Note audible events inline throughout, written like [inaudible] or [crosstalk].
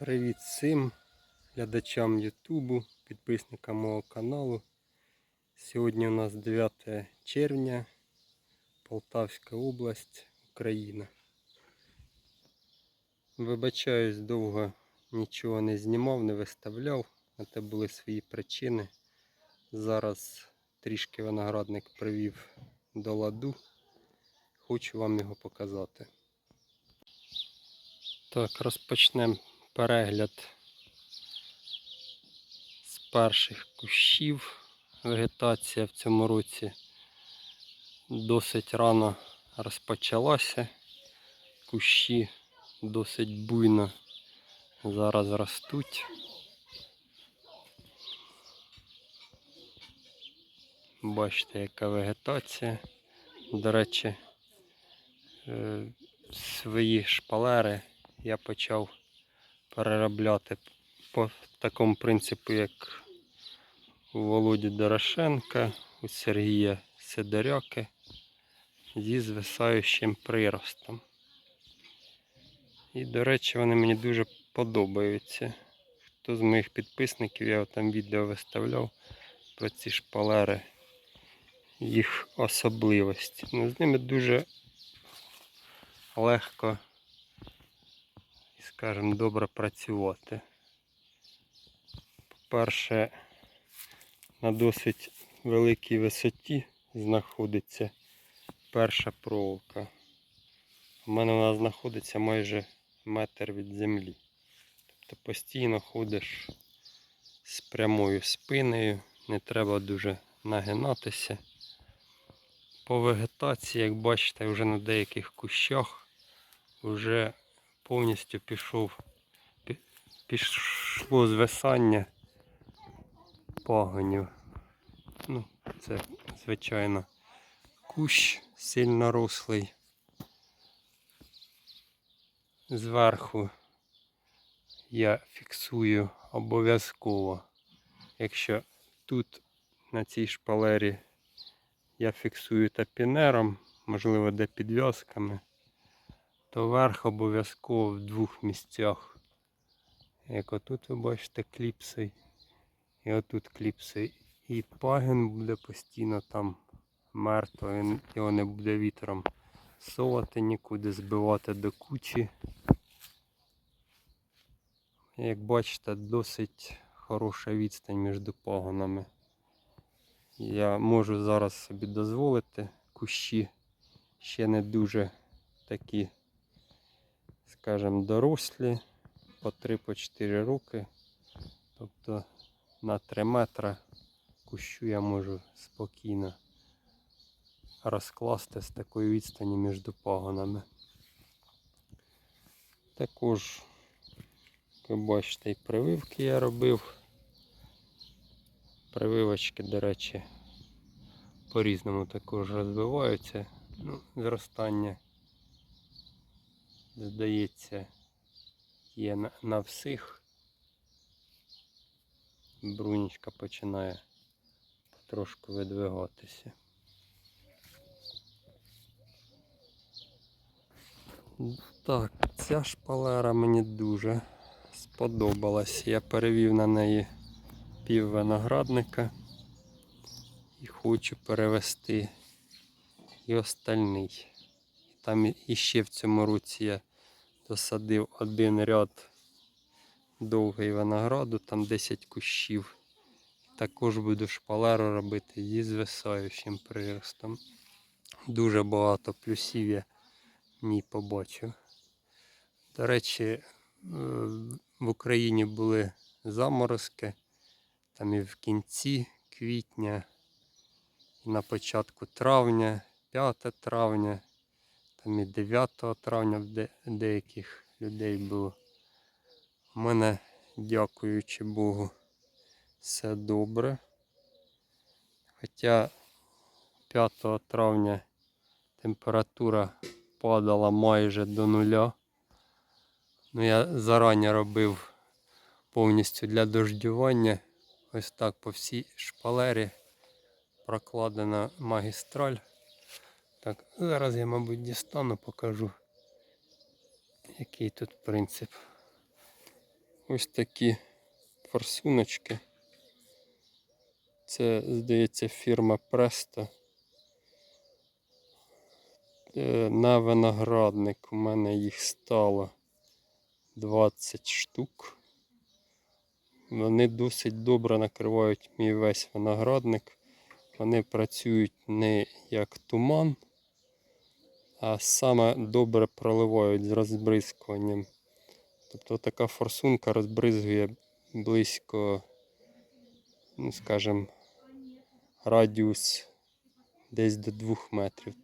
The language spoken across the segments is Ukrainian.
Привіт всім глядачам Ютубу, підписникам мого каналу. Сьогодні у нас 9 червня, Полтавська область, Україна. Вибачаюсь, довго нічого не знімав, не виставляв, на те були свої причини. Зараз трішки виноградник привів до ладу. Хочу вам його показати. Так, розпочнемо перегляд з перших кущів. Вегетація в цьому році досить рано розпочалася. Кущі досить буйно зараз ростуть. Бачите, яка вегетація. До речі, е, свої шпалери я почав переробляти по такому принципу, як у Володі Дорошенка, у Сергія Сидоряки зі звисаючим приростом. І, до речі, вони мені дуже подобаються. Хто з моїх підписників, я там відео виставляв про ці шпалери, їх особливості. Ну, з ними дуже легко і, скажімо, добре працювати. По-перше, на досить великій висоті знаходиться перша проволока. У мене вона знаходиться майже метр від землі. Тобто постійно ходиш з прямою спиною, не треба дуже нагинатися. По вегетації, як бачите, вже на деяких кущах вже повністю пішов, пішло звисання пагонів. Ну, це, звичайно, кущ сильно рослий. Зверху я фіксую обов'язково. Якщо тут на цій шпалері я фіксую тапінером, можливо, де підв'язками, то верх обов'язково в двох місцях. Як отут ви бачите кліпси, і отут кліпси. І пагін буде постійно там мертво, він його не буде вітром совати нікуди, збивати до кучі. Як бачите, досить хороша відстань між пагонами. Я можу зараз собі дозволити кущі ще не дуже такі, скажімо, дорослі, по 3-4 роки. Тобто на 3 метри кущу я можу спокійно розкласти з такої відстані між пагонами. Також, як ви бачите, і прививки я робив. Прививочки, до речі, по-різному також розвиваються. Ну, зростання, здається, є на, на всіх. Брунічка починає потрошку видвигатися. Так, ця шпалера мені дуже сподобалась. Я перевів на неї пів виноградника і хочу перевести і остальний. Там іще в цьому році я досадив один ряд довгий винограду, там 10 кущів. Також буду шпалеру робити зі звисаючим приростом. Дуже багато плюсів я в ній побачив. До речі, е, в Україні були заморозки, там і в кінці квітня, і на початку травня, 5 травня, там і 9 травня де- деяких людей було. У мене, дякуючи Богу, все добре. Хоча 5 травня температура падала майже до нуля. Ну, я зарані робив повністю для дождювання. Ось так по всій шпалері прокладена магістраль. Так, зараз я, мабуть, дістану, покажу, який тут принцип. ось такі форсуночки. Це, здається, фірма Presto. Е, На виноградник у мене їх стало 20 штук. Вони досить добре накривають мій весь виноградник. Вони працюють не як туман, а саме добре проливають з розбризкуванням. Тобто така форсунка розбризгує близько, ну скажімо, радіус десь до 2 метрів.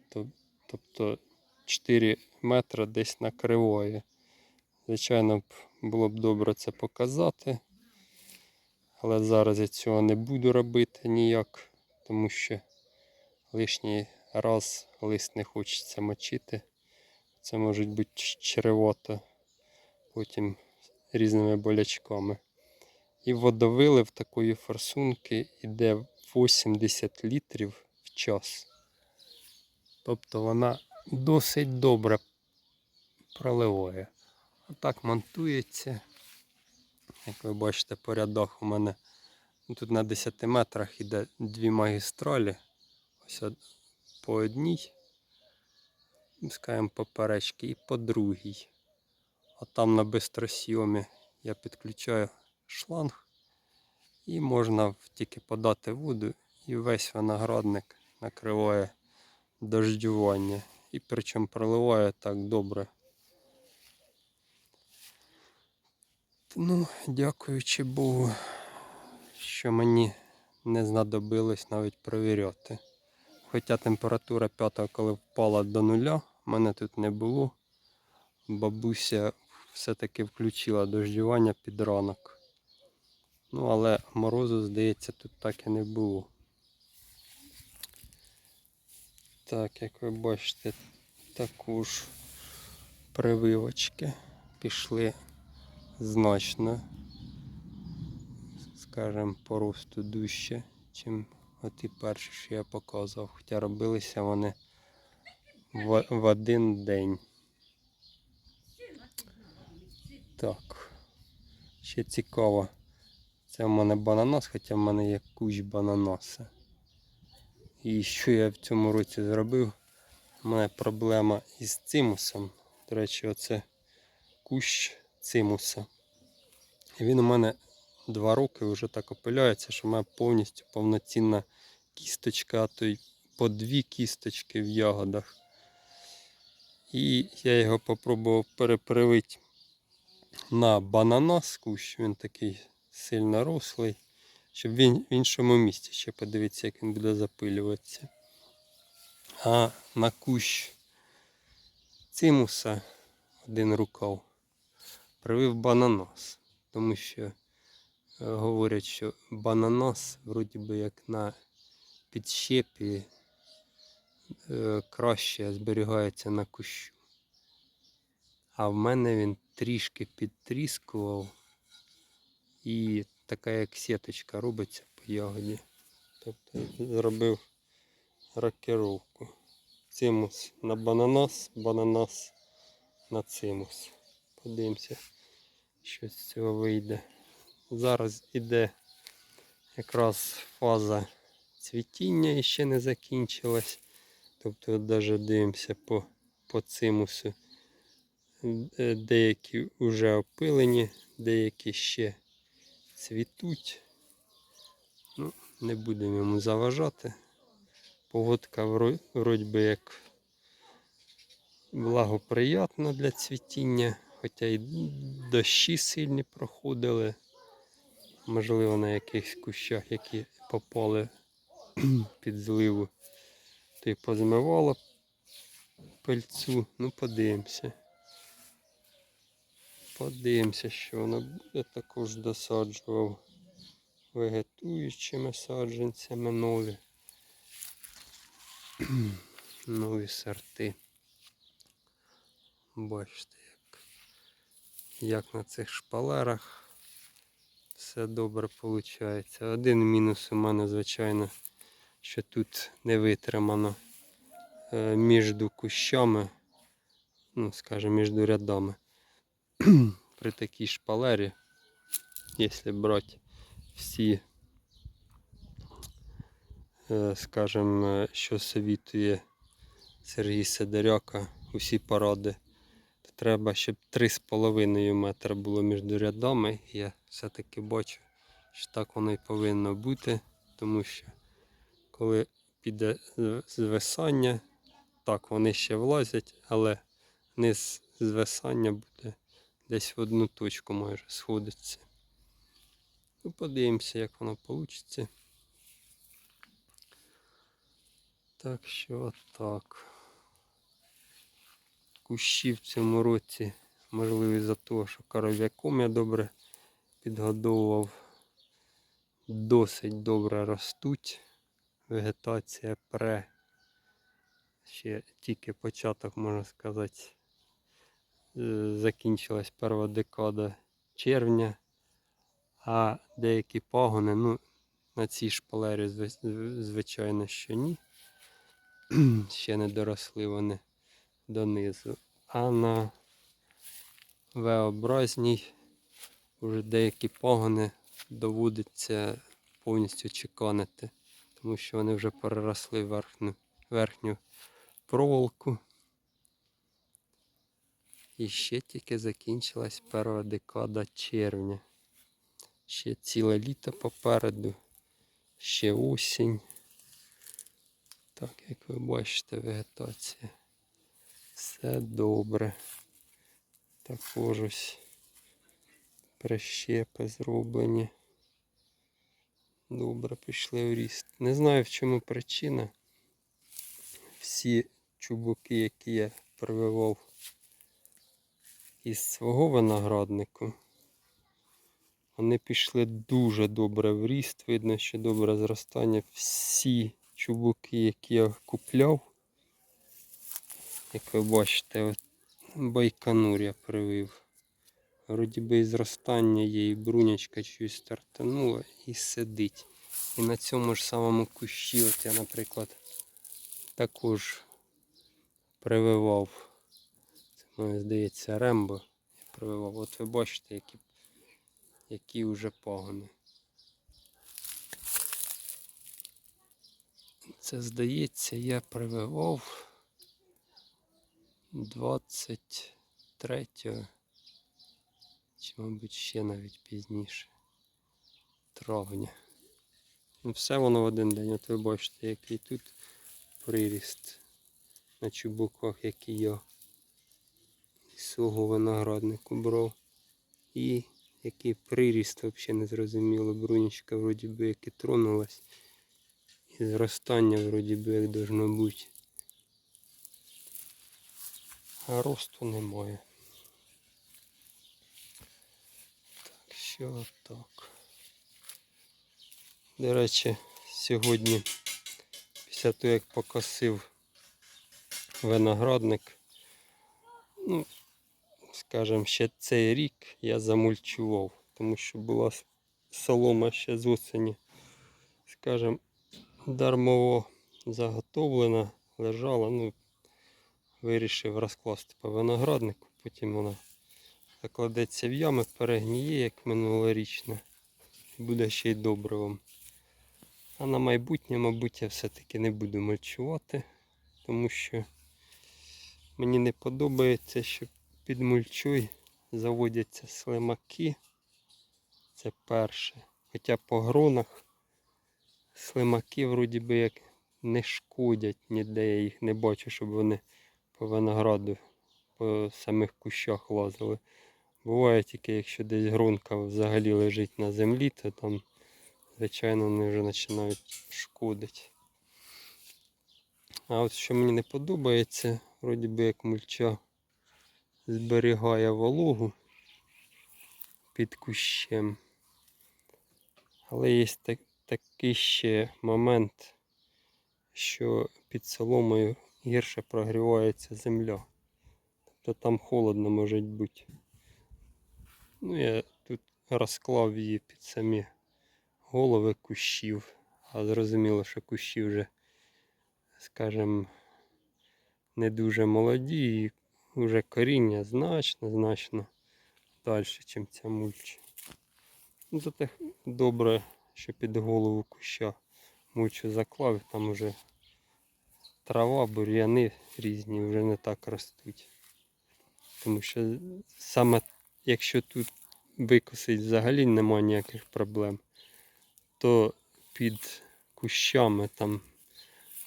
Тобто 4 метри десь накриває. Звичайно, було б добре це показати. Але зараз я цього не буду робити ніяк, тому що лишній раз лист не хочеться мочити. Це може бути чревато потім різними болячками. І водовилив такої форсунки йде 80 літрів в час. Тобто вона досить добре проливає. Отак монтується. Як ви бачите, по рядах у мене ну, тут на 10 метрах йде дві магістралі. Ось по одній, скажімо, поперечки, і по другій. А там на бистросйомі я підключаю шланг і можна тільки подати воду, і весь виноградник накриває дождювання. І причому проливає так добре. Ну, дякуючи Богу, що мені не знадобилось навіть перевіряти. Хоча температура п'ятого, коли впала до нуля, мене тут не було. Бабуся все-таки включила дождювання під ранок. Ну, але морозу, здається, тут так і не було. Так, як ви бачите, також прививочки пішли значно, скажімо, по росту дужче, чим оті перші, що я показував. Хоча робилися вони в, в один день. Так. Ще цікаво. Це в мене бананос, хоча в мене є кущ бананоса. І що я в цьому році зробив? У мене проблема із цимусом. До речі, оце кущ цимуса. І він у мене два роки вже так опиляється, що мене повністю повноцінна кісточка, а то й по дві кісточки в ягодах. І я його попробував перепривити на бананас кущ, він такий сильно рослий, щоб він в іншому місці ще подивитися, як він буде запилюватися. А на кущ цимуса один рукав привив бананос, тому що говорять, що бананос вроді би як на підщепі е, краще зберігається на кущу. А в мене він трішки підтріскував і така як сіточка робиться по ягоді. Тобто зробив рокировку. Цимус на бананас, бананас на цимус. Подивимося, що з цього вийде. Зараз іде якраз фаза цвітіння і ще не закінчилась. Тобто даже дивимося по, по цимусу. Е, Деякі вже опилені, деякі ще цвітуть. Ну, не будемо йому заважати. Погодка вроді би як благоприятна для цвітіння, хоча й дощі сильні проходили. Можливо, на якихось кущах, які попали [clears throat] під зливу, то й позмивало. Ну, подивимося. Подивимося, що воно буде. Також досаджував вегетуючими саджанцями нові. [clears throat] нові сорти. Бачите, як, як на цих шпалерах все добре виходить. Один мінус у мене, звичайно, що тут не витримано е, між кущами, ну, скажімо, між рядами. [clears throat] При такій шпалері якщо брати всі, е, скажем, е, що совітує Сергій Сидоряка, усі поради, треба, щоб 3,5 метра було між рядами. Я все-таки бачу, що так воно і повинно бути, тому що коли піде звисання, так вони ще влазять, але низ звисання буде десь в одну точку майже сходиться. Ну, подивимося, як воно вийде. Так що так. Кущі в цьому році, можливо, із-за того, що коров'яком я добре підгодовував, досить добре ростуть. Вегетація пре. Ще тільки початок, можна сказати. Е, Закінчилась перша декада червня, а деякі пагони, ну, на цій шпалері, звичайно, що ні. [clears throat] Ще не доросли вони донизу. А на V-образній вже деякі пагони доводиться повністю чеканити, тому що вони вже переросли верхню, верхню проволоку. І ще тільки закінчилась перша декада червня. Ще ціле літо попереду, ще осінь. Так, як ви бачите, вегетація. Все добре. Також ось прищепи зроблені. Добре пішли в ріст. Не знаю в чому причина. Всі чубуки, які я прививав із свого винограднику, вони пішли дуже добре в ріст. Видно, що добре зростання. Всі чубуки, які я купляв, як ви бачите, от байконур я привив. Вроді би і зростання є, і брунячка чуть стартанула і сидить. І на цьому ж самому кущі, от я, наприклад, також прививав. Це мені здається рембо. Я прививав. От ви бачите, які, які вже пагони. Це здається, я прививав 23 чи, мабуть, ще навіть пізніше. Травня. Ну, все воно в один день. От ви бачите, який тут приріст на чубуках, який я із свого винограднику брав. І який приріст взагалі не зрозуміло. Брунічка вроді би як і тронулась. І зростання вроді би як должно бути. Росту немає. Так що так. До речі, сьогодні, після того як покосив виноградник, ну, скажімо, ще цей рік я замульчував, тому що була солома ще з осені, скажімо, дармово заготовлена, лежала, ну, вирішив розкласти по винограднику, потім вона закладеться в ями, перегніє, як минулорічна, і буде ще й добривом. А на майбутнє, мабуть, я все-таки не буду мульчувати, тому що мені не подобається, що під мульчою заводяться слимаки. Це перше. Хоча по гронах слимаки вроді би як не шкодять ніде. Я їх не бачу, щоб вони по винограду, по самих кущах лазили. Буває тільки, якщо десь гронка взагалі лежить на землі, то там, звичайно, вони вже починають шкодити. А от що мені не подобається, вроді би як мульча зберігає вологу під кущем. Але є так, такий ще момент, що під соломою гірше прогрівається земля. Тобто там холодно може бути. Ну, я тут розклав її під самі голови кущів. А зрозуміло, що кущі вже, скажімо, не дуже молоді і вже коріння значно, значно далі, ніж ця мульча. Ну, Зате добре, що під голову куща мучу заклав, там вже трава, бур'яни різні вже не так ростуть. Тому що саме якщо тут викосить взагалі нема ніяких проблем, то під кущами там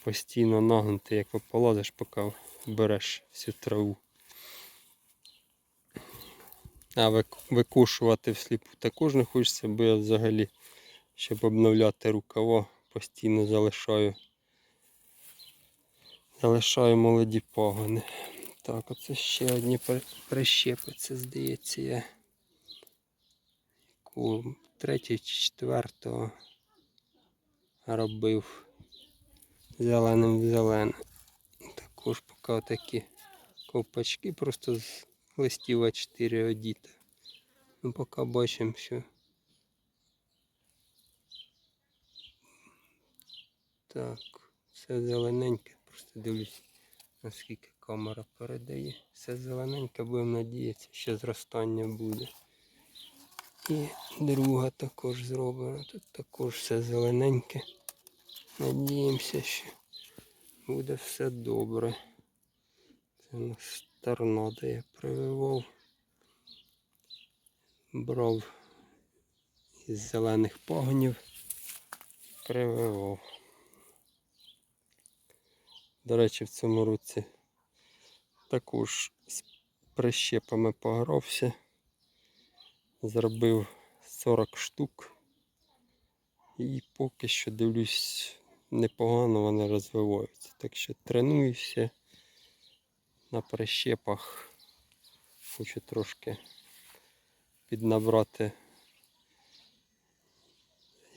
постійно нагнути, як полазиш, поки береш всю траву. А вик- викушувати всліпу також не хочеться, бо я взагалі, щоб обновляти рукава, постійно залишаю. Залишаю молоді пагони. Так, оце ще одні при- прищепи. Це здається я. Третього чи четвертого робив зеленим в зелене. Також поки такі ковпачки просто з листів А4 одіти. Ну, поки бачимо, що так, все зелененьке, просто дивлюсь, наскільки камера передає. Все зелененьке, будемо надіятися, що зростання буде. І друга також зроблена. Тут також все зелененьке. Надіємося, що буде все добре. Це у нас торнадо я прививав. Брав із зелених пагонів. Прививав. До речі, в цьому році також з прищепами погрався. Зробив 40 штук. І поки що дивлюсь, непогано вони розвиваються. Так що тренуюся на прищепах. Хочу трошки піднабрати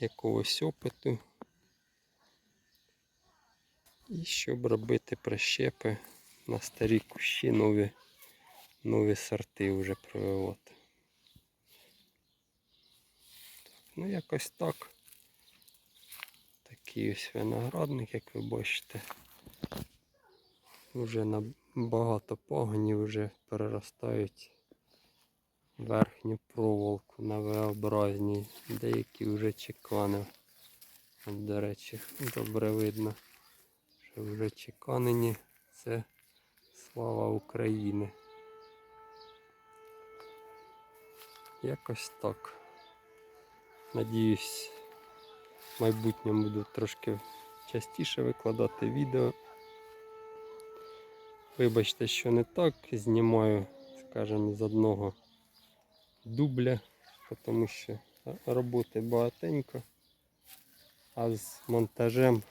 якогось опиту. І щоб робити прищепи на старі кущі, нові, нові сорти вже прививати. Ну, якось так. Такий ось виноградник, як ви бачите. Вже на багато пагонів вже переростають верхню проволоку на V-образній. Деякі вже чеканив. До речі, добре видно, що вже чеканені. Це слава України. Якось так. Надіюсь, в майбутньому буду трошки частіше викладати відео. Вибачте, що не так. Знімаю, скажімо, з одного дубля, тому що роботи багатенько, а з монтажем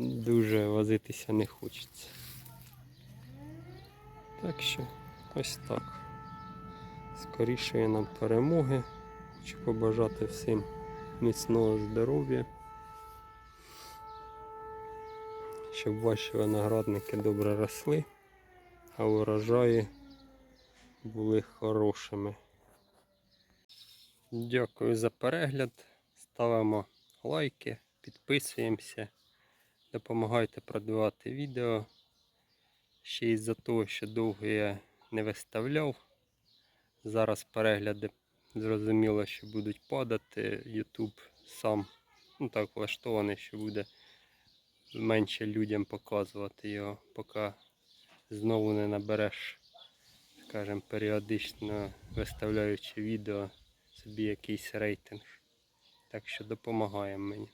дуже возитися не хочеться. Так що ось так. Скорішої нам перемоги. Хочу побажати всім міцного здоров'я, щоб ваші виноградники добре росли, а урожаї були хорошими. Дякую за перегляд. Ставимо лайки, підписуємося, допомагайте продавати відео. Ще із-за того, що довго я не виставляв. Зараз перегляди зрозуміло, що будуть падати. YouTube сам ну, так влаштований, що буде менше людям показувати його, поки знову не набереш, скажімо, періодично виставляючи відео собі якийсь рейтинг. Так що допомагає мені.